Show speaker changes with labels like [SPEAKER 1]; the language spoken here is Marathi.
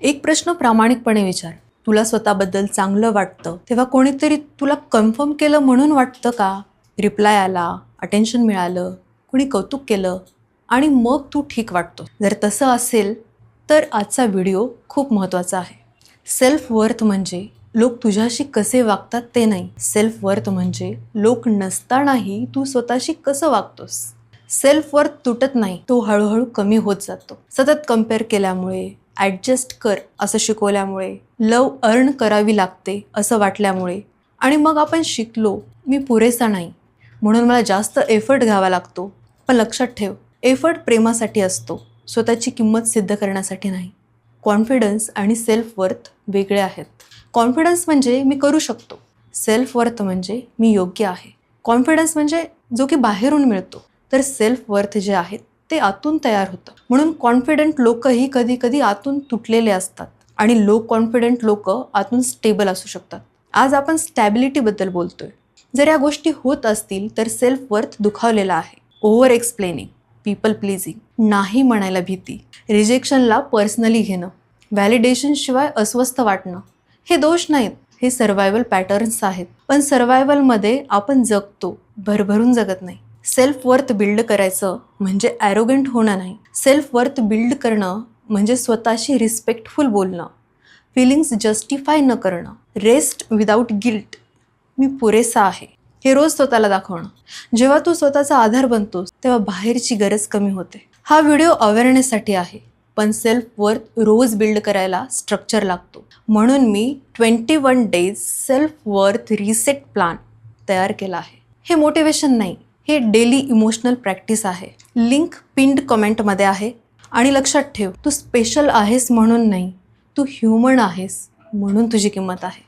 [SPEAKER 1] एक प्रश्न प्रामाणिकपणे विचार. तुला स्वतःबद्दल चांगलं वाटतं. तेव्हा कोणीतरी तुला कन्फर्म केलं म्हणून वाटतं का? रिप्लाय आला अटेन्शन मिळालं कुणी कौतुक केलं आणि मग तू ठीक वाटतो. जर तसं असेल तर आजचा व्हिडिओ खूप महत्त्वाचा आहे. सेल्फ वर्थ म्हणजे लोक तुझ्याशी कसे वागतात ते नाही. सेल्फ वर्थ म्हणजे लोक नसतानाही तू स्वतःशी कसं वागतोस. सेल्फ वर्थ तुटत नाही तो हळूहळू कमी होत जातो. सतत कंपेअर केल्यामुळे ॲडजस्ट कर असं शिकवल्यामुळे. लव अर्न करावी लागते असं वाटल्यामुळे. आणि मग आपण शिकलो मी पुरेसा नाही. म्हणून मला जास्त एफर्ट घ्यावा लागतो. पण लक्षात ठेव एफर्ट प्रेमासाठी असतो. स्वतःची किंमत सिद्ध करण्यासाठी नाही. कॉन्फिडन्स आणि सेल्फ वर्थ वेगळे आहेत. कॉन्फिडन्स म्हणजे मी करू शकतो. सेल्फ वर्थ म्हणजे मी योग्य आहे. कॉन्फिडन्स म्हणजे जो की बाहेरून मिळतो. तर सेल्फ वर्थ जे आहेत ते आतून तयार होतं. म्हणून कॉन्फिडंट लोकही कधी कधी आतून तुटलेले असतात. आणि लो कॉन्फिडंट लोक आतून स्टेबल असू शकतात. आज आपण स्टॅबिलिटीबद्दल बोलतोय. जर या गोष्टी होत असतील तर सेल्फ वर्थ दुखावलेला आहे. ओव्हर एक्सप्लेनिंग पीपल प्लीजिंग नाही म्हणायला भीती. रिजेक्शनला पर्सनली घेणं. व्हॅलिडेशनशिवाय अस्वस्थ वाटणं. हे दोष नाहीत. हे सर्वायवल पॅटर्न्स आहेत. पण सर्वायवलमध्ये आपण जगतो. भरभरून जगत नाही. सेल्फ वर्थ बिल्ड करायचं म्हणजे ॲरोगंट होणं नाही. सेल्फ वर्थ बिल्ड करणं म्हणजे स्वतःशी रिस्पेक्टफुल बोलणं. फिलिंग्स जस्टिफाय न करणं. रेस्ट विदाऊट गिल्ट मी पुरेसा आहे. हे रोज स्वतःला दाखवणं. जेव्हा तू स्वतःचा आधार बनतोस तेव्हा बाहेरची गरज कमी होते. हा व्हिडिओ अवेअरनेससाठी आहे. पण सेल्फ वर्थ रोज बिल्ड करायला स्ट्रक्चर लागतो. म्हणून मी twenty one days self worth reset plan तयार केला आहे. हे मोटिवेशन नाही. हे डेली इमोशनल प्रॅक्टिस आहे. लिंक पिंड कमेंटमध्ये आहे. आणि लक्षात ठेव तू स्पेशल आहेस म्हणून नाही तू ह्युमन आहेस म्हणून तुझी किंमत आहे.